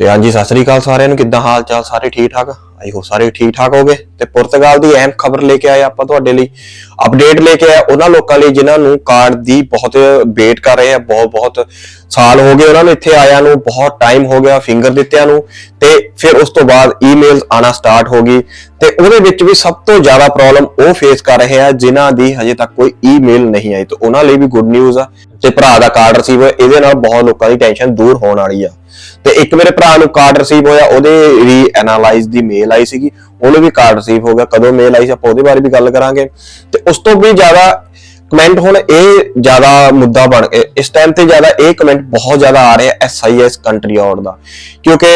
ਤੇ ਹਾਂਜੀ, ਸਤਿ ਸ੍ਰੀ ਅਕਾਲ ਸਾਰਿਆਂ ਨੂੰ। ਕਿੱਦਾਂ ਹਾਲ ਚਾਲ? ਸਾਰੇ ਠੀਕ ਠਾਕ? ਆਈ ਹੋ ਸਾਰੇ ਠੀਕ ਠਾਕ ਹੋਗੇ। ਤੇ ਪੁਰਤਗਾਲ ਦੀ ਅਹਿਮ ਖਬਰ ਲੈ ਕੇ ਆਏ ਆਪਾਂ ਤੁਹਾਡੇ ਲਈ। ਅਪਡੇਟ ਲੈ ਕੇ ਆਏ ਉਹਨਾਂ ਲੋਕਾਂ ਲਈ ਜਿਨ੍ਹਾਂ ਨੂੰ ਕਾਰਡ ਦੀ ਬਹੁਤ ਵੇਟ ਕਰ ਰਹੇ ਆ, ਬਹੁਤ ਬਹੁਤ ਸਾਲ ਹੋ ਗਏ ਉਹਨਾਂ ਨੂੰ ਇੱਥੇ ਆਇਆਂ ਨੂੰ, ਬਹੁਤ ਟਾਈਮ ਹੋ ਗਿਆ ਫਿੰਗਰ ਦਿੱਤਿਆਂ ਨੂੰ। ਤੇ ਫਿਰ ਉਸ ਤੋਂ ਬਾਅਦ ਈਮੇਲ ਆਣਾ ਸਟਾਰਟ ਹੋ ਗਈ। ਤੇ ਉਹਦੇ ਵਿੱਚ ਵੀ ਸਭ ਤੋਂ ਜ਼ਿਆਦਾ ਪ੍ਰੋਬਲਮ ਉਹ ਫੇਸ ਕਰ ਰਹੇ ਆ, ਜਿਨ੍ਹਾਂ ਦੀ ਹਜੇ ਤੱਕ ਕੋਈ ਈਮੇਲ ਨਹੀਂ ਆਈ। ਤੇ ਉਹਨਾਂ ਲਈ ਵੀ ਗੁੱਡ ਨਿਊਜ਼ ਆ। ਤੇ ਭਰਾ ਦਾ ਕਾਰਡ ਰਿਸੀਵ ਹੋਇਆ, ਇਹਦੇ ਨਾਲ ਬਹੁਤ ਲੋਕਾਂ ਦੀ ਟੈਨਸ਼ਨ ਦੂਰ ਹੋਣ ਵਾਲੀ ਆ। ਤੇ ਇੱਕ ਮੇਰੇ ਭਰਾ ਨੂੰ ਕਾਰਡ ਰਿਸੀਵ ਹੋਇਆ, ਉਹਦੇ ਰੀ ਐਨਾਲਾਈਜ਼ ਦੀ ਮੇਲ ਆਈ ਸੀਗੀ। ਉਹਨੂੰ ਵੀ ਕਾਰਡ ਰਿਸੀਵ ਹੋ ਗਿਆ। ਕਦੋਂ ਮੇਲ ਆਈ ਸੀ, ਆਪਾਂ ਉਹਦੇ ਬਾਰੇ ਵੀ ਗੱਲ ਕਰਾਂਗੇ। ਤੇ ਉਸ ਤੋਂ ਵੀ ਜ਼ਿਆਦਾ ਕਮੈਂਟ ਹੁਣ ਇਹ ਜ਼ਿਆਦਾ ਮੁੱਦਾ ਬਣ ਗਿਆ ਇਸ ਟਾਈਮ ਤੇ ਜ਼ਿਆਦਾ ਇਹ ਕਮੈਂਟ ਬਹੁਤ ਜ਼ਿਆਦਾ ਆ ਰਹੇ ਆ ਐਸਆਈਐਸ ਕੰਟਰੀ ਆਊਟ ਦਾ। ਕਿਉਂਕਿ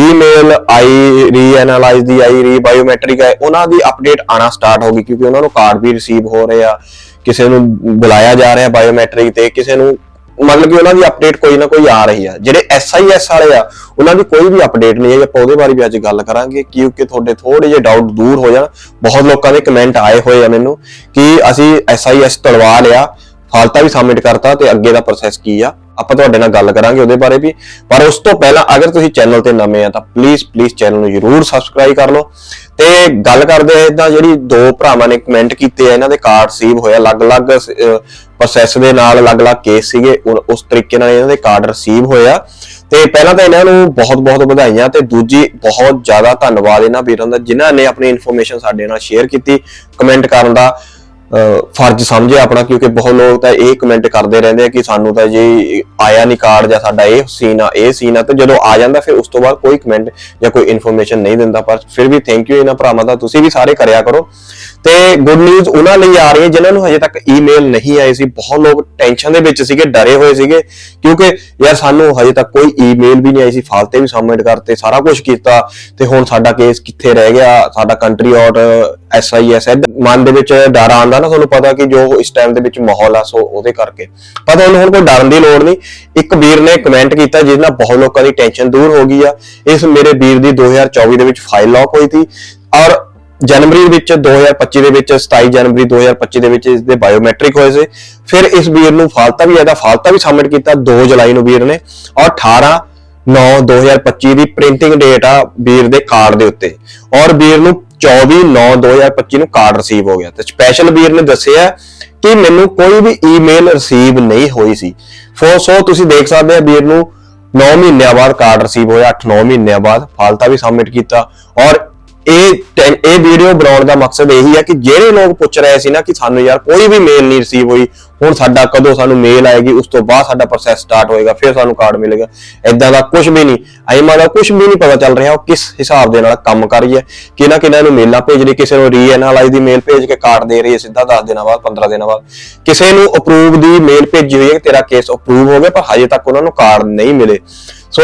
ਈਮੇਲ ਆਈ ਰੀ ਐਨਾਲਾਈਜ਼ ਦੀ ਆਈ ਰੀ ਬਾਇਓਮੈਟ੍ਰਿਕ ਹੈ, ਉਹਨਾਂ ਦੀ ਅਪਡੇਟ ਆਣਾ ਸਟਾਰਟ ਹੋ ਗਈ ਕਿਉਂਕਿ ਉਹਨਾਂ ਨੂੰ ਕਾਰਡ ਵੀ ਰਿਸੀਵ ਹੋ ਰਹੇ ਆ। ਕਿਸੇ ਨੂੰ ਬੁਲਾਇਆ ਜਾ ਰਿਹਾ ਬਾਇਓਮੈਟ੍ਰਿਕ ਤੇ, ਕਿਸੇ ਨੂੰ ਮਤਲਬ ਕਿ ਉਹਨਾਂ ਦੀ ਅਪਡੇਟ ਕੋਈ ਨਾ ਕੋਈ ਆ ਰਹੀ ਆ। ਜਿਹੜੇ ਐਸਆਈਐਸ ਵਾਲੇ ਆ, ਉਹਨਾਂ ਦੀ ਕੋਈ ਵੀ ਅਪਡੇਟ ਨਹੀਂ ਹੈ ਆਪਾਂ ਉਹਦੇ ਬਾਰੇ ਵੀ ਅੱਜ ਗੱਲ ਕਰਾਂਗੇ ਕਿਉਂਕਿ ਤੁਹਾਡੇ ਥੋੜੇ ਜਿਹੇ ਡਾਊਟ ਦੂਰ ਹੋ ਜਾਣ। ਬਹੁਤ ਲੋਕਾਂ ਦੇ ਕਮੈਂਟ ਆਏ ਹੋਏ ਆ ਮੈਨੂੰ ਕਿ ਅਸੀਂ ਐਸਆਈਐਸ ਤਲਵਾ ਲਿਆ। ਫਾਲਤਾ ਵੀ ਸਬਮਿਟ ਕਰਤਾ ਤੇ ਅੱਗੇ ਦਾ ਪ੍ਰੋਸੈਸ ਕੀ ਆ, ਆਪਾਂ ਤੁਹਾਡੇ ਨਾਲ ਗੱਲ ਕਰਾਂਗੇ ਉਹਦੇ ਬਾਰੇ ਵੀ। ਪਰ ਉਸ ਤੋਂ ਪਹਿਲਾਂ ਅਗਰ ਤੁਸੀਂ ਚੈਨਲ ਤੇ ਨਵੇਂ ਆ ਤਾਂ ਪਲੀਜ਼ ਪਲੀਜ਼ ਚੈਨਲ ਨੂੰ ਜਰੂਰ ਸਬਸਕ੍ਰਾਈਬ ਕਰ ਲਓ। ਤੇ ਗੱਲ ਕਰਦੇ ਆ ਇਦਾਂ, ਜਿਹੜੀ ਦੋ ਭਰਾਵਾਂ ਨੇ ਕਮੈਂਟ ਕੀਤੇ ਆ, ਇਹਨਾਂ ਦੇ ਕਾਰਡ ਸੀਵ ਹੋਏ ਅਲੱਗ-ਅਲੱਗ ਪ੍ਰੋਸੈਸ ਦੇ ਨਾਲ ਅਲੱਗ-ਅਲੱਗ ਕੇਸ ਸੀਗੇ ਉਸ ਤਰੀਕੇ ਨਾਲ ਇਹਨਾਂ ਦੇ ਕਾਰਡ ਰਿਸੀਵ ਹੋਇਆ ਤੇ ਪਹਿਲਾਂ ਤਾਂ ਇਹਨਾਂ ਨੂੰ ਬਹੁਤ-ਬਹੁਤ ਵਧਾਈਆਂ ਤੇ ਦੂਜੀ ਬਹੁਤ ਜ਼ਿਆਦਾ ਧੰਨਵਾਦ ਇਹਨਾਂ ਵੀਰਾਂ ਦਾ, ਜਿਨ੍ਹਾਂ ਨੇ ਆਪਣੀ ਇਨਫੋਰਮੇਸ਼ਨ ਸਾਡੇ ਨਾਲ ਸ਼ੇਅਰ ਕੀਤੀ। ਕਮੈਂਟ ਕਰਨ ਦਾ ਫਰਜ਼ ਸਮਝਿਆ ਆਪਣਾ, ਕਿਉਂਕਿ ਬਹੁਤ ਲੋਕ ਤਾਂ ਇਹ ਕਮੈਂਟ ਕਰਦੇ ਰਹਿੰਦੇ ਆ ਕਿ ਸਾਨੂੰ ਤਾਂ ਜੀ ਆਇਆ ਨਹੀਂ ਕਾਰਡ ਜਾਂ ਸਾਡਾ ਇਹ ਸੀਨ ਆ, ਇਹ ਸੀਨ ਆ, ਤੇ ਜਦੋਂ ਆ ਜਾਂਦਾ ਫਿਰ ਉਸ ਤੋਂ ਬਾਅਦ ਕੋਈ ਕਮੈਂਟ ਜਾਂ ਕੋਈ ਇਨਫੋਰਮੇਸ਼ਨ ਨਹੀਂ ਦਿੰਦਾ। ਪਰ ਫਿਰ ਵੀ ਥੈਂਕ ਯੂ ਇਹਨਾਂ ਭਰਾਵਾਂ ਦਾ, ਤੁਸੀਂ ਵੀ ਸਾਰੇ ਕਰਿਆ ਕਰੋ। ਤੇ ਗੁੱਡ ਨਿਊਜ਼ ਉਹਨਾਂ ਲਈ ਆ ਰਹੀ ਹੈ, ਜਿਨ੍ਹਾਂ ਨੂੰ ਹਜੇ ਤੱਕ ਈਮੇਲ ਨਹੀਂ ਆਈ ਸੀ। ਬਹੁਤ ਲੋਕ ਟੈਨਸ਼ਨ ਦੇ ਵਿੱਚ ਸੀਗੇ, ਡਰੇ ਹੋਏ ਸੀਗੇ, ਕਿਉਂਕਿ ਯਾਰ ਸਾਨੂੰ ਹਜੇ ਤੱਕ ਕੋਈ ਈਮੇਲ ਵੀ ਨਹੀਂ ਆਈ ਸੀ, ਫਾਲਤੇ ਵੀ ਸਬਮਿਟ ਕਰਤੇ, ਸਾਰਾ ਕੁਝ ਕੀਤਾ, ਤੇ ਹੁਣ ਸਾਡਾ ਕੇਸ ਕਿੱਥੇ ਰਹਿ ਗਿਆ, ਸਾਡਾ ਕੰਟਰੀ ਆਊਟ ਐਸਆਈਐਸ ਮਨ ਦੇ ਵਿੱਚ ਡਰ ਆਉਂਦਾ ਨਾ ਤੁਹਾਨੂੰ ਪਤਾ ਕਿ ਜੋ ਇਸ ਟਾਈਮ ਦੇ ਵਿੱਚ ਮਾਹੌਲ ਆ, ਸੋ ਉਹਦੇ ਕਰਕੇ। ਪਰ ਤੁਹਾਨੂੰ ਹੁਣ ਕੋਈ ਡਰਨ ਦੀ ਲੋੜ ਨਹੀਂ। ਇੱਕ ਵੀਰ ਨੇ ਕਮੈਂਟ ਕੀਤਾ ਜਿਸ ਨਾਲ ਬਹੁਤ ਲੋਕਾਂ ਦੀ ਟੈਨਸ਼ਨ ਦੂਰ ਹੋ ਗਈ ਆ। ਇਸ ਮੇਰੇ ਵੀਰ ਦੀ 2024 ਦੇ ਵਿੱਚ ਫਾਈਲ ਲੌਕ ਹੋਈ ਸੀ। ਔਰ ਜਨਵਰੀ ਵਿੱਚ 2025 ਦੇ ਵਿੱਚ 27 ਜਨਵਰੀ 2025 ਦੇ ਵਿੱਚ ਇਸ ਦੇ ਬਾਇਓਮੈਟ੍ਰਿਕ ਹੋਏ ਸੀ। ਫਿਰ ਇਸ ਵੀਰ ਨੂੰ ਫਾਲਤਾ ਵੀ, ਇਹਦਾ ਫਾਲਤਾ ਵੀ ਸਬਮਿਟ ਕੀਤਾ 2 ਜੁਲਾਈ ਨੂੰ ਵੀਰ ਨੇ। ਔਰ 18 9 2025 ਦੀ ਪ੍ਰਿੰਟਿੰਗ ਡੇਟ ਆ ਵੀਰ ਦੇ ਕਾਰਡ ਦੇ ਉੱਤੇ। ਔਰ ਵੀਰ ਨੂੰ 24 9 2025 ਨੂੰ ਕਾਰਡ ਰਿਸੀਵ ਹੋ ਗਿਆ। ਤੇ ਸਪੈਸ਼ਲ ਵੀਰ ਨੇ ਦੱਸਿਆ ਕਿ ਮੈਨੂੰ ਕੋਈ ਵੀ ਈਮੇਲ ਰਿਸੀਵ ਨਹੀਂ ਹੋਈ ਸੀ। ਫੋ ਸੋ ਤੁਸੀਂ ਦੇਖ ਸਕਦੇ ਆ ਵੀਰ ਨੂੰ 9 ਮਹੀਨਿਆਂ ਬਾਅਦ ਕਾਰਡ ਰਿਸੀਵ ਹੋਇਆ 8-9 ਮਹੀਨਿਆਂ ਬਾਅਦ ਫਾਲਤਾ ਵੀ ਸਬਮਿਟ ਕੀਤਾ ਔਰ ਇਹ ਇਹ ਵੀਡੀਓ ਬਣਾਉਣ ਦਾ ਮਕਸਦ ਇਹੀ ਹੈ ਕਿ ਜਿਹੜੇ ਲੋਕ ਪੁੱਛ ਰਹੇ ਸੀ ਨਾ ਕਿ ਸਾਨੂੰ ਯਾਰ ਕੋਈ ਵੀ ਮੇਲ ਨਹੀਂ ਰਿਸੀਵ ਹੋਈ, ਹੁਣ ਸਾਡਾ ਕਦੋਂ ਸਾਨੂੰ ਮੇਲ ਆਏਗੀ, ਉਸ ਤੋਂ ਬਾਅਦ ਸਾਡਾ ਪ੍ਰੋਸੈਸ ਸਟਾਰਟ ਹੋਏਗਾ, ਫਿਰ ਸਾਨੂੰ ਕਾਰਡ ਮਿਲੇਗਾ। ਐਦਾਂ ਦਾ ਕੁਝ ਵੀ ਨਹੀਂ। ਆਈਮਾ ਦਾ ਕੁਝ ਵੀ ਨਹੀਂ ਪਤਾ ਚੱਲ ਰਿਹਾ ਉਹ ਕਿਸ ਹਿਸਾਬ ਦੇ ਨਾਲ ਕੰਮ ਕਰ ਰਹੀ ਹੈ। ਕਿਹਨਾਂ ਕਿਹਨਾਂ ਨੂੰ ਮੇਲਾਂ ਭੇਜ ਰਹੀ, ਕਿਸੇ ਨੂੰ ਰੀਐਨਾਲਾਈਜ਼ ਦੀ ਮੇਲ ਭੇਜ ਕੇ ਕਾਰਡ ਦੇ ਰਹੀ ਹੈ, ਸਿੱਧਾ 10 ਦਿਨਾਂ ਬਾਅਦ 15 ਦਿਨਾਂ ਬਾਅਦ। ਕਿਸੇ ਨੂੰ ਅਪਰੂਵ ਦੀ ਮੇਲ ਭੇਜੀ ਹੋਈ ਹੈ ਤੇਰਾ ਕੇਸ ਅਪਰੂਵ ਹੋ ਗਿਆ, ਪਰ ਹਜੇ ਤੱਕ ਉਹਨਾਂ ਨੂੰ ਕਾਰਡ ਨਹੀਂ ਮਿਲੇ। ਸੋ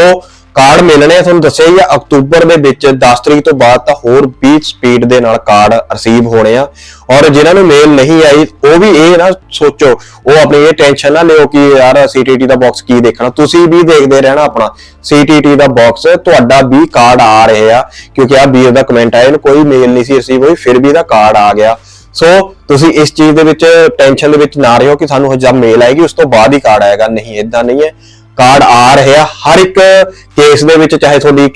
ਕਾਰਡ ਮਿਲਣੇ ਆ, ਤੁਹਾਨੂੰ ਦੱਸਿਆ ਹੀ ਆ, ਅਕਤੂਬਰ ਦੇ ਵਿੱਚ 10 ਤਰੀਕ ਤੋਂ ਬਾਅਦ ਤਾਂ ਹੋਰ ਵੀ ਸਪੀਡ ਦੇ ਨਾਲ ਕਾਰਡ ਰਿਸੀਵ ਹੋਣੇ ਆ। ਔਰ ਜਿਨ੍ਹਾਂ ਨੂੰ ਮੇਲ ਨਹੀਂ ਆਈ, ਉਹ ਵੀ ਇਹ ਨਾ ਸੋਚੋ, ਉਹ ਆਪਣੀ ਇਹ ਟੈਨਸ਼ਨ ਨਾ ਲਿਓ ਕਿ ਯਾਰ ਸੀਟੀਟੀ ਦਾ ਬਾਕਸ ਕੀ ਦੇਖਣਾ। ਤੁਸੀਂ ਵੀ ਦੇਖਦੇ ਰਹਿਣਾ ਆਪਣਾ। ਸੀਟੀਟੀ ਦਾ ਬਾਕਸ ਤੁਹਾਡਾ ਵੀ ਕਾਰਡ ਆ ਰਹੇ ਆ, ਕਿਉਂਕਿ ਆ ਵੀਰ ਦਾ ਕਮੈਂਟ ਆਇਆ, ਇਹਨੂੰ ਕੋਈ ਮੇਲ ਨਹੀਂ ਸੀ ਰਿਸੀਵ ਹੋਈ, ਫਿਰ ਵੀ ਇਹਦਾ ਕਾਰਡ ਆ ਗਿਆ। ਸੋ ਤੁਸੀਂ ਇਸ ਚੀਜ਼ ਦੇ ਵਿੱਚ ਟੈਨਸ਼ਨ ਦੇ ਵਿੱਚ ਨਾ ਰਹੋ ਕਿ ਸਾਨੂੰ ਜਦ ਮੇਲ ਆਏਗੀ, ਉਸ ਤੋਂ ਬਾਅਦ ਹੀ ਕਾਰਡ ਆਏਗਾ। ਨਹੀਂ ਇਦਾਂ ਨਹੀਂ ਹੈ। ਕਾਰਡ ਆ ਰਹੇ ਆ ਹਰ ਇੱਕ ਕੇਸ ਦੇ ਵਿੱਚ ਚਾਹੇ ਤੁਹਾਡੀ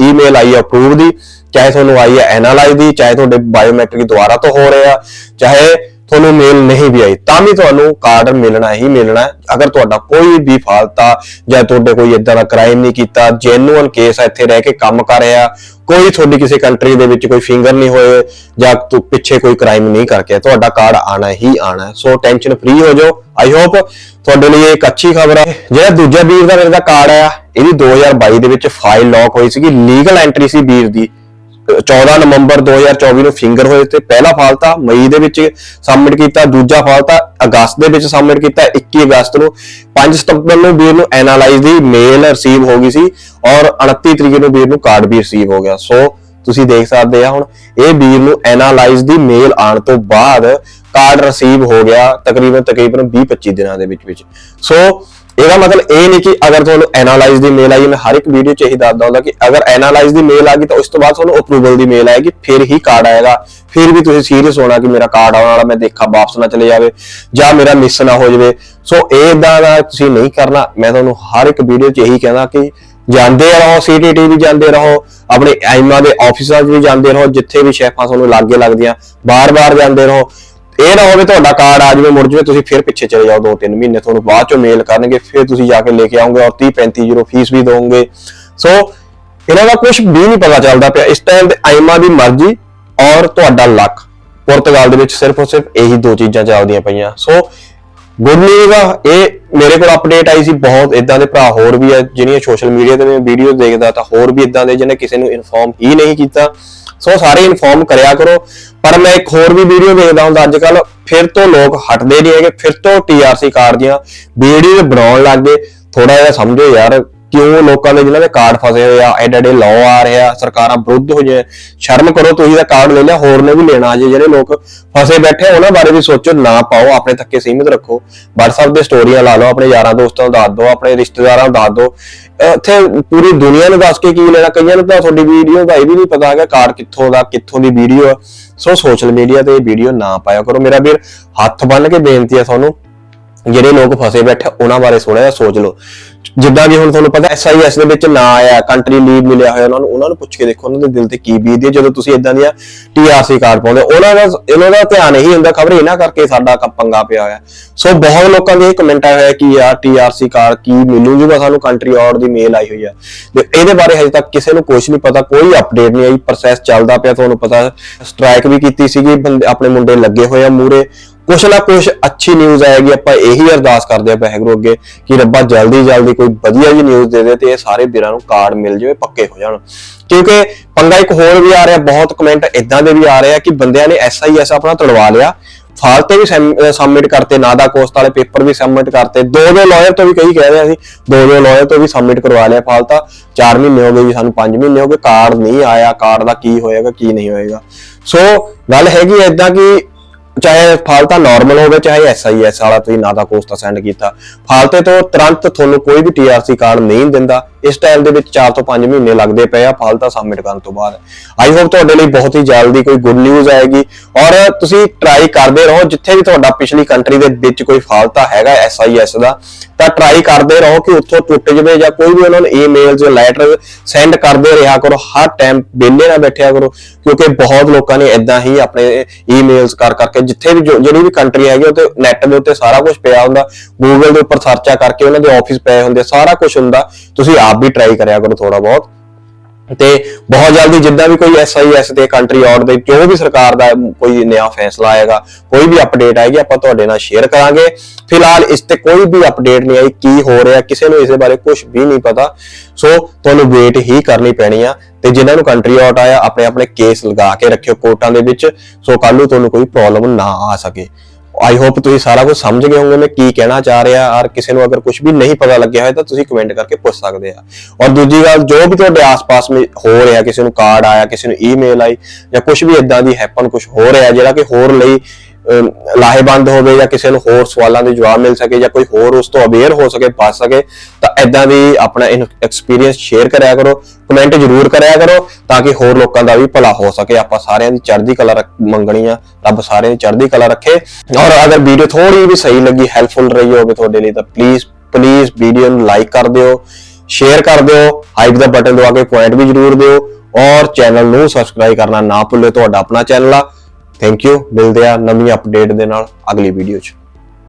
ਈਮੇਲ ਆਈ ਹੈ ਅਪਰੂਵ ਦੀ, ਚਾਹੇ ਤੁਹਾਨੂੰ ਆਈ ਹੈ ਐਨਾਲਾਈਜ਼ ਦੀ, ਚਾਹੇ ਤੁਹਾਡੇ ਬਾਇਓਮੈਟ੍ਰਿਕ ਦੁਆਰਾ ਤੋਂ ਹੋ ਰਿਹਾ, ਚਾਹੇ ਤੁਹਾਨੂੰ ਮੇਲ ਨਹੀਂ ਵੀ ਆਈ, ਤਾਂ ਵੀ ਤੁਹਾਨੂੰ ਕਾਰਡ ਮਿਲਣਾ ਹੀ ਮਿਲਣਾ ਅਗਰ ਤੁਹਾਡਾ ਕੋਈ ਵੀ ਫਾਲਤਾ ਜਾਂ ਤੁਹਾਡੇ ਕੋਈ ਇਦਾਂ ਦਾ ਕ੍ਰਾਈਮ ਨਹੀਂ ਕੀਤਾ ਜੈਨੂਅਨ ਕੇਸ ਹੈ ਇੱਥੇ ਰਹਿ ਕੇ ਕੰਮ ਕਰ ਰਿਹਾ, ਕੋਈ ਤੁਹਾਡੀ ਕਿਸੇ ਕੰਟਰੀ ਦੇ ਵਿੱਚ ਕੋਈ ਫਿੰਗਰ ਨਹੀਂ ਹੋਏ, ਜਾਂ ਤੂੰ, ਪਿੱਛੇ ਕੋਈ ਕ੍ਰਾਈਮ ਨਹੀਂ ਕਰਕੇ, ਤੁਹਾਡਾ ਕਾਰਡ ਆਣਾ ਹੀ ਆਣਾ ਸੋ ਟੈਨਸ਼ਨ ਫ੍ਰੀ ਹੋ ਜਾਓ। ਆਈ ਹੋਪ ਤੁਹਾਡੇ ਲਈ ਇਹ ਇੱਕ ਅੱਛੀ ਖਬਰ ਹੈ। ਜਿਹੜਾ ਦੂਜਾ ਵੀਰ ਦਾ ਮੇਰੇ ਦਾ ਕਾਰਡ ਆਇਆ ਇਹਦੀ 2022 ਦੇ ਵਿੱਚ ਫਾਈਲ ਲੌਕ ਹੋਈ ਸੀਗੀ ਲੀਗਲ ਐਂਟਰੀ ਸੀ ਵੀਰ ਦੀ। 14 ਨਵੰਬਰ 2024 ਨੂੰ ਫਿੰਗਰ ਹੋਏ ਤੇ ਪਹਿਲਾ ਫਾਲਤਾ, ਮਈ ਦੇ ਵਿੱਚ ਸਬਮਿਟ ਕੀਤਾ, ਦੂਜਾ ਫਾਲਤਾ, ਅਗਸਤ ਦੇ ਵਿੱਚ ਸਬਮਿਟ ਕੀਤਾ 21 ਅਗਸਤ ਨੂੰ। 5 ਸਤੰਬਰ ਨੂੰ ਵੀਰ ਨੂੰ ਐਨਾਲਾਈਜ਼ ਦੀ ਮੇਲ ਰਿਸੀਵ ਹੋ ਗਈ ਸੀ ਔਰ 29 ਤਰੀਕ ਨੂੰ ਵੀਰ ਨੂੰ ਕਾਰਡ ਵੀ ਰਿਸੀਵ ਹੋ ਗਿਆ। ਸੋ, ਤੁਸੀਂ ਦੇਖ ਸਕਦੇ ਆ ਹੁਣ, ਇਹ ਵੀਰ ਨੂੰ ਐਨਾਲਾਈਜ਼ ਦੀ ਮੇਲ ਆਉਣ ਤੋਂ ਬਾਅਦ ਕਾਰਡ ਰਿਸੀਵ ਹੋ ਗਿਆ ਤਕਰੀਬਨ ਤਕਰੀਬਨ 20-25 ਦਿਨਾਂ ਦੇ ਵਿੱਚ ਵਿੱਚ। ਸੋ ਇਹਦਾ ਮਤਲਬ ਇਹ ਨਹੀਂ ਕਿ ਅਗਰ ਤੁਹਾਨੂੰ ਐਨਾਲਾਈਜ਼ ਦੀ ਮੇਲ ਆਈ ਮੈਂ ਹਰ ਇੱਕ ਵੀਡੀਓ 'ਚ ਇਹੀ ਦੱਸਦਾ ਹੁੰਦਾ ਕਿ ਅਗਰ ਐਨਾਲਾਈਜ਼ ਦੀ ਮੇਲ ਆ ਗਈ ਤਾਂ ਉਸ ਤੋਂ ਬਾਅਦ ਤੁਹਾਨੂੰ ਅਪਰੂਵਲ ਦੀ ਮੇਲ ਆਏਗੀ, ਫਿਰ ਹੀ ਕਾਰਡ ਆਏਗਾ। ਫਿਰ ਵੀ ਤੁਸੀਂ ਸੀਰੀਅਸ ਹੋਣਾ ਕਿ ਮੇਰਾ ਕਾਰਡ ਆਉਣ ਵਾਲਾ, ਮੈਂ ਦੇਖਾਂ ਵਾਪਸ ਨਾ ਚਲੇ ਜਾਵੇ ਜਾਂ ਮੇਰਾ ਮਿਸ ਨਾ ਹੋ ਜਾਵੇ। ਸੋ ਇਦਾਂ ਦਾ ਤੁਸੀਂ ਨਹੀਂ ਕਰਨਾ। ਮੈਂ ਤੁਹਾਨੂੰ ਹਰ ਇੱਕ ਵੀਡੀਓ 'ਚ ਇਹੀ ਕਹਿੰਦਾ ਕਿ ਜਾਂਦੇ ਰਹੋ ਸੀਟੀਟੀ ਵੀ ਜਾਂਦੇ ਰਹੋ, ਆਪਣੇ ਆਈਮਾ ਦੇ ਆਫਿਸਾਂ 'ਚ ਵੀ ਜਾਂਦੇ ਰਹੋ, ਜਿੱਥੇ ਵੀ ਸ਼ੈਫਾਂ ਤੁਹਾਨੂੰ ਲਾਗੇ ਲੱਗਦੀਆਂ, ਬਾਰ-ਬਾਰ ਜਾਂਦੇ ਰਹੋ। ਇਹ ਨਾ ਹੋਵੇ ਤੁਹਾਡਾ ਕਾਰਡ ਆ ਜਾਵੇ, ਮੁੜ ਜਾਵੇ, ਤੁਸੀਂ ਫਿਰ ਪਿੱਛੇ ਚਲੇ ਜਾਓ 2-3 ਮਹੀਨੇ, ਤੁਹਾਨੂੰ ਬਾਅਦ ਚੋਂ ਮੇਲ ਕਰਨਗੇ, ਫਿਰ ਤੁਸੀਂ ਜਾ ਕੇ ਲੈ ਕੇ ਆਉਂਗੇ ਔਰ 30-35 ਯੂਰੋ ਫੀਸ ਵੀ ਦੋਗੇ। ਸੋ ਇਹਨਾਂ ਦਾ ਕੁਝ ਵੀ ਨਹੀਂ ਪਤਾ ਚੱਲਦਾ ਪਿਆ। ਇਸ ਟਾਈਮ ਤੇ ਆਈਮਾ ਦੀ ਮਰਜ਼ੀ ਔਰ ਤੁਹਾਡਾ ਲੱਕ ਪੁਰਤਗਾਲ ਦੇ ਵਿੱਚ ਸਿਰਫ ਔਰ ਸਿਰਫ ਇਹੀ ਦੋ ਚੀਜ਼ਾਂ ਚੱਲਦੀਆਂ ਪਈਆਂ। ਸੋ ਗੁੱਡ ਨਿਊਜ਼ ਆ, ਇਹ ਮੇਰੇ ਕੋਲ ਅਪਡੇਟ ਆਈ ਸੀ, ਬਹੁਤ ਇਦਾਂ ਦੇ ਭਰਾ ਹੋਰ ਵੀ ਆ ਜਿਹੜੀਆਂ ਸੋਸ਼ਲ ਮੀਡੀਆ ਤੇ ਮੈਂ ਵੀਡੀਓ ਦੇਖਦਾ ਤਾਂ ਹੋਰ ਵੀ ਇਦਾਂ ਦੇ, ਜਿਹਨੇ ਕਿਸੇ ਨੂੰ ਇਨਫੋਰਮ ਹੀ ਨਹੀਂ ਕੀਤਾ। ਸੋ ਸਾਰੇ ਇਨਫੋਰਮ ਕਰਿਆ ਕਰੋ। ਪਰ ਮੈਂ ਇੱਕ ਹੋਰ ਵੀ ਵੀਡੀਓ ਦੇਖਦਾ ਹੁੰਦਾ ਅੱਜ ਕੱਲ ਫਿਰ ਤੋਂ ਲੋਕ ਹਟਦੇ ਨਹੀਂ ਹੈਗੇ, ਫਿਰ ਤੋਂ ਟੀਆਰਸੀ ਕਾਰਡ ਦੀਆਂ ਵੀਡੀਓ ਬਣਾਉਣ ਲੱਗ ਗਏ। ਥੋੜਾ ਜਿਹਾ ਸਮਝੋ ਯਾਰ ਕਿਉਂ ਲੋਕਾਂ ਦੇ ਜਿਨ੍ਹਾਂ ਦੇ ਕਾਰਡ ਫਸੇ ਹੋਏ ਆ? ਐਡੇ ਐਡੇ ਲਾਅ ਆ ਰਿਹਾ ਸਰਕਾਰਾਂ ਵਿਰੁੱਧ ਹੋ ਜਾਏ ਸ਼ਰਮ ਕਰੋ ਤੁਸੀਂ ਦਾ ਕਾਰਡ ਲੈ ਲਿਆ, ਹੋਰ ਨੇ ਵੀ ਲੈਣਾ ਜੇ ਜਿਹੜੇ ਲੋਕ ਫਸੇ ਬੈਠੇ, ਉਹਨਾਂ ਬਾਰੇ ਵੀ ਸੋਚੋ, ਨਾ ਪਾਓ, ਆਪਣੇ ਤੱਕੇ ਸੀਮਿਤ ਰੱਖੋ। WhatsApp ਦੇ ਸਟੋਰੀਆਂ ਲਾ ਲਓ ਆਪਣੇ ਯਾਰਾਂ ਦੋਸਤਾਂ ਨੂੰ ਦੱਸ ਦਿਓ, ਆਪਣੇ ਰਿਸ਼ਤੇਦਾਰਾਂ ਨੂੰ ਦੱਸ ਦਿਓ। ਅਹ ਇੱਥੇ ਪੂਰੀ ਦੁਨੀਆ ਨੂੰ ਦੱਸ ਕੇ ਕੀ ਲੈਣਾ? ਕਈਆਂ ਨੂੰ ਤਾਂ ਤੁਹਾਡੀ ਵੀਡੀਓ ਦਾ ਇਹ ਵੀ ਨਹੀਂ ਪਤਾ ਹੈਗਾ ਕਾਰਡ ਕਿੱਥੋਂ ਦਾ, ਕਿੱਥੋਂ ਦੀ ਵੀਡੀਓ ਆ। ਸੋ ਸੋਸ਼ਲ ਮੀਡੀਆ ਤੇ ਇਹ ਵੀਡੀਓ ਨਾ ਪਾਇਆ ਕਰੋ। ਮੇਰਾ ਵੀਰ, ਹੱਥ ਬੰਨ ਕੇ ਬੇਨਤੀ ਹੈ ਤੁਹਾਨੂੰ ਜਿਹੜੇ ਲੋਕ ਫਸੇ ਬੈਠੇ, ਉਹਨਾਂ ਬਾਰੇ ਥੋੜਾ ਜਿਹਾ ਸੋਚ ਲਓ। ਜਿੱਦਾਂ ਕਿ ਹੁਣ ਤੁਹਾਨੂੰ ਪਤਾ ਐਸਆਈਐਸ ਦੇ ਵਿੱਚ ਨਾ ਆਇਆ ਕੰਟਰੀ ਲੀਵ ਮਿਲਿਆ ਹੋਇਆ, ਉਹਨਾਂ ਨੂੰ ਉਹਨਾਂ ਨੂੰ ਪੁੱਛ ਕੇ ਦੇਖੋ, ਉਹਨਾਂ ਦੇ ਦਿਲ ਤੇ ਕੀ ਬੀਤਦੀ ਹੈ। ਜਦੋਂ ਤੁਸੀਂ ਇਦਾਂ ਦੀਆਂ ਟੀਆਰਸੀ ਕਾਰਡ ਪਾਉਂਦੇ ਉਹਨਾਂ ਦਾ, ਇਹਨਾਂ ਦਾ ਧਿਆਨ ਇਹੀ ਹੁੰਦਾ, ਖਬਰ ਇਹਨਾਂ ਕਰਕੇ ਸਾਡਾ ਪੰਗਾ ਪਿਆ ਹੋਇਆ। ਸੋ ਬਹੁਤ ਲੋਕਾਂ ਦੇ ਇਹ ਕਮੈਂਟ ਆਇਆ ਹੋਇਆ ਕਿ ਯਾਰ ਟੀਆਰਸੀ ਕਾਰਡ ਕੀ ਮਿਲੂ ਜੂਗਾ ਸਾਨੂੰ ਕੰਟਰੀ ਆਊਟ ਦੀ ਮੇਲ ਆਈ ਹੋਈ ਹੈ। ਤੇ ਇਹਦੇ ਬਾਰੇ ਹਜੇ ਤੱਕ ਕਿਸੇ ਨੂੰ ਕੁਝ ਨਹੀਂ ਪਤਾ, ਕੋਈ ਅਪਡੇਟ ਨਹੀਂ ਆਈ ਪ੍ਰੋਸੈਸ ਚੱਲਦਾ ਪਿਆ। ਤੁਹਾਨੂੰ ਪਤਾ ਸਟ੍ਰਾਈਕ ਵੀ ਕੀਤੀ ਸੀਗੀ ਆਪਣੇ ਮੁੰਡੇ ਲੱਗੇ ਹੋਏ ਆ ਮੂਰੇ ਕੁਛ ਨਾ ਕੁਛ ਅੱਛੀ ਨਿਊਜ਼ ਆਏਗੀ, ਆਪਾਂ ਇਹੀ ਅਰਦਾਸ ਕਰਦੇ ਆ ਵਾਹਿਗੁਰੂ ਅੱਗੇ ਕਿ ਰੱਬਾ ਜਲਦੀ ਜਲਦੀ ਕੋਈ ਵਧੀਆ ਜੀ ਨਿਊਜ਼ ਦੇ ਦੇ ਤੇ ਇਹ ਸਾਰੇ ਵੀਰਾਂ ਨੂੰ ਕਾਰਡ ਮਿਲ ਜਾਵੇ, ਪੱਕੇ ਹੋ ਜਾਣ। ਕਿਉਂਕਿ ਪੰਗਾ ਇੱਕ ਹੋਰ ਵੀ ਆ ਰਿਹਾ, ਬਹੁਤ ਕਮੈਂਟ ਇਦਾਂ ਦੇ ਵੀ ਆ ਰਹੇ ਆ ਕਿ ਬੰਦਿਆਂ ਨੇ ਐਸਆਈਐਸ ਆਪਣਾ ਤੜਵਾ ਲਿਆ। ਫਾਲਤੇ ਵੀ ਸਬਮਿਟ ਕਰਤੇ ਨਾਦਾ ਕੋਸਟ ਵਾਲੇ ਪੇਪਰ ਵੀ ਸਬਮਿਟ ਕਰਤੇ। ਦੋ ਦੋ ਲਾਇਰ ਤੋਂ ਵੀ ਕਈ ਕਹਿ ਰਹੇ ਸੀ, ਦੋ ਦੋ ਲਾਇਰ ਤੋਂ ਵੀ ਸਬਮਿਟ ਕਰਵਾ ਲਿਆ ਫਾਲਤਾ। 4 ਮਹੀਨੇ ਹੋ ਗਏ ਜੀ, ਸਾਨੂੰ 5 ਮਹੀਨੇ ਹੋ ਗਏ ਕਾਰਡ ਨਹੀਂ ਆਇਆ ਕਾਰਡ ਦਾ ਕੀ ਹੋਏਗਾ, ਕੀ ਨਹੀਂ ਹੋਏਗਾ। ਸੋ ਗੱਲ ਹੈਗੀ ਐਦਾਂ ਕਿ ਚਾਹੇ ਫਾਲਤਾ ਨਾਰਮਲ ਹੋਵੇ, ਚਾਹੇ ਐਸਆਈਐਸ ਵਾਲਾ ਤੁਸੀਂ ਨਾਦਾ ਕੋਸਟਾ ਸੈਂਡ ਕੀਤਾ। ਫਾਲਤੇ ਤੋਂ ਤੁਰੰਤ ਤੁਹਾਨੂੰ ਕੋਈ ਵੀ ਟੀਆਰਸੀ ਕਾਰਡ ਨਹੀਂ ਦਿੰਦਾ। ਇਸ ਟਾਈਮ ਦੇ ਵਿੱਚ 4 ਤੋਂ 5 ਮਹੀਨੇ ਲੱਗਦੇ ਪਏ ਆ, ਫਾਲਤਾ ਸਬਮਿਟ ਕਰਨ ਤੋਂ ਬਾਅਦ। ਆਈ ਹੋਪ ਤੁਹਾਡੇ ਲਈ ਬਹੁਤ ਹੀ ਜਲਦੀ ਕੋਈ ਗੁੱਡ ਨਿਊਜ਼ ਆਏਗੀ। ਔਰ ਤੁਸੀਂ ਟਰਾਈ ਕਰਦੇ ਰਹੋ, ਜਿੱਥੇ ਵੀ ਤੁਹਾਡਾ ਪਿਛਲੀ ਕੰਟਰੀ ਦੇ ਵਿੱਚ ਕੋਈ ਫਾਲਤਾ ਹੈਗਾ ਐਸਆਈਐਸ ਦਾ, ਤਾਂ ਟਰਾਈ ਕਰਦੇ ਰਹੋ ਕਿ ਉੱਥੋਂ ਟੁੱਟ ਜਵੇ ਜਾਂ ਕੋਈ ਵੀ ਉਹਨਾਂ ਨੂੰ ਈਮੇਲ ਜਾਂ ਲੈਟਰ ਸੈਂਡ ਕਰਦੇ ਰਿਹਾ ਕਰੋ। ਹਰ ਟਾਈਮ ਵਿਹਲੇ ਨਾ ਬੈਠਿਆ ਕਰੋ, ਕਿਉਂਕਿ ਬਹੁਤ ਲੋਕਾਂ ਨੇ ਇਦਾਂ ਹੀ ਆਪਣੇ ਈਮੇਲਸ ਕਰ ਕਰਕੇ ਜਿੱਥੇ ਵੀ ਜੋ- ਜਿਹੜੀ ਵੀ ਕੰਟਰੀ ਹੈਗੀ ਉਹ ਤੇ ਨੈਟ ਦੇ ਉੱਤੇ ਸਾਰਾ ਕੁਝ ਪਿਆ ਹੁੰਦਾ। ਗੂਗਲ ਦੇ ਉੱਪਰ ਸਰਚਾ ਕਰਕੇ ਉਹਨਾਂ ਦੇ ਆਫਿਸ ਪਏ ਹੁੰਦੇ ਸਾਰਾ ਕੁਝ ਹੁੰਦਾ। ਤੁਸੀਂ ਆਪ ਵੀ ਟਰਾਈ ਕਰਿਆ ਕਰੋ ਥੋੜਾ ਬਹੁਤ। ਤੇ ਬਹੁਤ ਜਲਦੀ ਜਿੱਦਾਂ ਵੀ ਕੋਈ ਐਸਆਈਐਸ ਦੇ ਕੰਟਰੀ ਆਊਟ ਦੇ ਜੋ ਵੀ ਸਰਕਾਰ ਦਾ ਕੋਈ ਨਿਆ ਫੈਸਲਾ ਆਏਗਾ, ਕੋਈ ਵੀ ਅਪਡੇਟ ਆਏਗੀ, ਆਪਾਂ ਤੁਹਾਡੇ ਨਾਲ ਸ਼ੇਅਰ ਕਰਾਂਗੇ। ਫਿਲਹਾਲ ਇਸ ਤੇ ਕੋਈ ਵੀ ਅਪਡੇਟ ਨਹੀਂ ਆਈ, ਕੀ ਹੋ ਰਿਹਾ, ਕਿਸੇ ਨੂੰ ਇਸ ਬਾਰੇ ਕੁਝ ਵੀ ਨਹੀਂ ਪਤਾ। ਸੋ ਤੁਹਾਨੂੰ ਵੇਟ ਹੀ ਕਰਨੀ ਪੈਣੀ ਆ ਤੇ ਜਿਨ੍ਹਾਂ ਨੂੰ ਕੰਟਰੀ ਆਊਟ ਆਇਆ ਆਪਣੇ ਆਪਣੇ ਕੇਸ ਲਗਾ ਕੇ ਰੱਖਿਓ ਕੋਰਟਾਂ ਦੇ ਵਿੱਚ ਸੋ ਕੱਲ ਨੂੰ ਤੁਹਾਨੂੰ ਕੋਈ ਪ੍ਰੋਬਲਮ ਨਾ ਆ ਸਕੇ। ਆਈ ਹੋਪ ਤੁਸੀਂ ਸਾਰਾ ਕੁਝ ਸਮਝ ਗਏ ਹੋਵੋਗੇ ਮੈਂ ਕੀ ਕਹਿਣਾ ਚਾਹ ਰਿਹਾ ਔਰ ਕਿਸੇ ਨੂੰ ਅਗਰ ਕੁਝ ਵੀ ਨਹੀਂ ਪਤਾ ਲੱਗਿਆ ਹੋਇਆ ਤਾਂ ਤੁਸੀਂ ਕਮੈਂਟ ਕਰਕੇ ਪੁੱਛ ਸਕਦੇ ਆ। ਔਰ ਦੂਜੀ ਗੱਲ, ਜੋ ਵੀ ਤੁਹਾਡੇ ਆਸ-ਪਾਸ ਹੋ ਰਿਹਾ, ਕਿਸੇ ਨੂੰ ਕਾਰਡ ਆਇਆ, ਕਿਸੇ ਨੂੰ ਈਮੇਲ ਆਈ ਜਾਂ ਕੁਝ ਵੀ ਇਦਾਂ ਦੀ ਹੈਪਨ ਕੁਝ ਹੋ ਰਿਹਾ, ਜਿਹੜਾ ਕਿ ਹੋਰ ਲਈ ਲਾਹੇਬੰਦ ਹੋਵੇ ਜਾਂ ਕਿਸੇ ਨੂੰ ਹੋਰ ਸਵਾਲਾਂ ਦੇ ਜਵਾਬ ਮਿਲ ਸਕੇ ਜਾਂ ਕੋਈ ਹੋਰ ਉਸ ਤੋਂ ਅਵੇਅਰ ਹੋ ਸਕੇ ਬਚ ਸਕੇ, ਤਾਂ ਇਦਾਂ ਦੀ ਆਪਣਾ ਐਕਸਪੀਰੀਅੰਸ ਸ਼ੇਅਰ ਕਰਿਆ ਕਰੋ ਕਮੈਂਟ ਜ਼ਰੂਰ ਕਰਿਆ ਕਰੋ, ਤਾਂ ਕਿ ਹੋਰ ਲੋਕਾਂ ਦਾ ਵੀ ਭਲਾ ਹੋ ਸਕੇ। ਆਪਾਂ ਸਾਰਿਆਂ ਦੀ ਚੜ੍ਹਦੀ ਕਲਾ ਮੰਗਣੀ ਆ, ਰੱਬ ਸਾਰਿਆਂ ਦੀ ਚੜ੍ਹਦੀ ਕਲਾ ਰੱਖੇ। ਔਰ ਅਗਰ ਵੀਡੀਓ ਥੋੜੀ ਵੀ ਸਹੀ ਲੱਗੀ ਹੈਲਪਫੁਲ ਰਹੀ ਹੋਵੇ ਤੁਹਾਡੇ ਲਈ, ਤਾਂ ਪਲੀਜ਼ ਪਲੀਜ਼ ਵੀਡੀਓ ਨੂੰ ਲਾਈਕ ਕਰ ਦਿਓ ਸ਼ੇਅਰ ਕਰ ਦਿਓ ਹਾਈਪ ਦਾ ਬਟਨ ਦਬਾ ਕੇ ਪੁਆਇੰਟ ਵੀ ਜ਼ਰੂਰ ਦਿਓ, ਔਰ ਚੈਨਲ ਨੂੰ ਸਬਸਕ੍ਰਾਈਬ ਕਰਨਾ ਨਾ ਭੁੱਲਿਓ ਤੁਹਾਡਾ ਆਪਣਾ ਚੈਨਲ ਆ। ਥੈਂਕ ਯੂ ਮਿਲਦੇ ਆ ਨਵੀਂ ਅਪਡੇਟ ਦੇ ਨਾਲ ਅਗਲੀ ਵੀਡੀਓ 'ਚ।